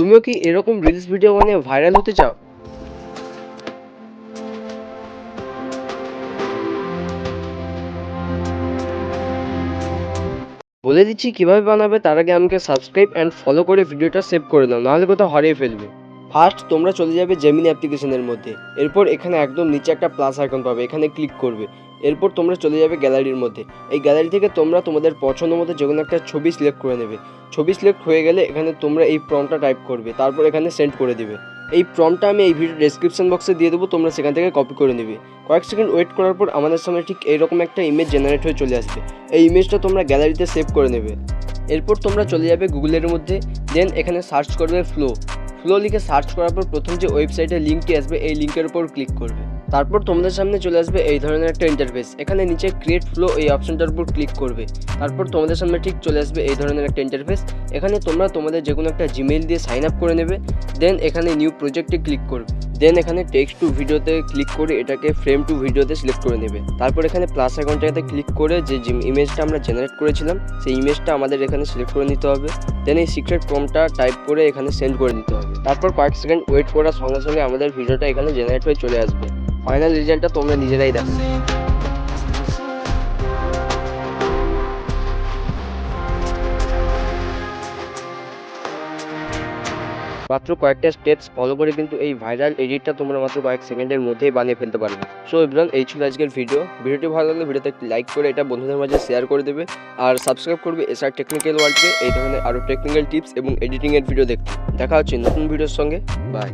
তুমিও কি এরকম রিলস ভিডিও বানিয়ে ভাইরাল হতে চাও? বলে দিচ্ছি কীভাবে বানাবে, তার আগে আমাকে সাবস্ক্রাইব অ্যান্ড ফলো করে ভিডিওটা সেভ করে দাও, নাহলে কোথাও হারিয়ে ফেলবে। ফার্স্ট তোমরা চলে যাবে জেমিনি অ্যাপ্লিকেশনের মধ্যে। এরপর এখানে একদম নিচে একটা প্লাস আইকন পাবে, এখানে ক্লিক করবে। এরপর তোমরা চলে যাবে গ্যালারির মধ্যে। এই গ্যালারি থেকে তোমরা তোমাদের পছন্দ মতো যে কোনো একটা ছবি সিলেক্ট করে নেবে। ছবি সিলেক্ট হয়ে গেলে এখানে তোমরা এই প্রমটা টাইপ করবে, তারপর এখানে সেন্ড করে দেবে। এই প্রমটা আমি এই ভিডিও ডেসক্রিপশন বক্সে দিয়ে দেবো, তোমরা সেখান থেকে কপি করে নেবে। কয়েক সেকেন্ড ওয়েট করার পর আমাদের সামনে ঠিক এইরকম একটা ইমেজ জেনারেট হয়ে চলে আসবে। এই ইমেজটা তোমরা গ্যালারিতে সেভ করে নেবে। এরপর তোমরা চলে যাবে গুগলের মধ্যে দেন এখানে সার্চ করবে ফ্লো ফ্লো লিখে সার্চ করার পর প্রথম যে ওয়েবসাইটের লিঙ্কটি আসবে, এই লিঙ্কের উপর ক্লিক করবে। তারপর তোমাদের সামনে চলে আসবে এই ধরনের একটা ইন্টারফেস এখানে নিচে ক্রিয়েট ফ্লো এই অপশনটার উপর ক্লিক করবে। তারপর তোমাদের সামনে ঠিক চলে আসবে এই ধরনের একটা ইন্টারফেস এখানে তোমরা তোমাদের যে কোনো একটা জিমেইল দিয়ে সাইন আপ করে নেবে। দেন এখানে নিউ প্রজেক্টে ক্লিক করবে। দেন এখানে টেক্সট টু ভিডিওতে ক্লিক করে এটাকে ফ্রেম টু ভিডিওতে সিলেক্ট করে নেবে। তারপর এখানে প্লাস অ্যাকাউন্টটাতে ক্লিক করে যে জিম ইমেজটা আমরা জেনারেট করেছিলাম, সেই ইমেজটা আমাদের এখানে সিলেক্ট করে নিতে হবে। দেন এই সিক্রেট ফর্মটা টাইপ করে এখানে সেন্ড করে দিতে হবে। তারপর কয়েক সেকেন্ড ওয়েট করার সঙ্গে সঙ্গে আমাদের ভিডিওটা এখানে জেনারেট হয়ে চলে আসবে। ফাইনাল রেজাল্টটা তোমরা নিজেরাই দেখো। মাত্র কয়েকটা স্টেপস ফলো করে কিন্তু এই ভাইরাল এডিটটা তোমরা মাত্র কয়েক সেকেন্ডের মধ্যেই বানিয়ে ফেলতে পারবে। সো ইব্রান এই ছিল আজকের ভিডিও ভিডিওটি ভালো লাগলে ভিডিওতে একটি লাইক করে এটা বন্ধুদের মাঝে শেয়ার করে দেবে। আর সাবস্ক্রাইব করবে এসআর টেকনিক্যাল ওয়ার্ল্ডকে এই ধরনের আরও টেকনিক্যাল টিপস এবং এডিটিংয়ের ভিডিও দেখতে। দেখা হচ্ছে নতুন ভিডিওর সঙ্গে। বাই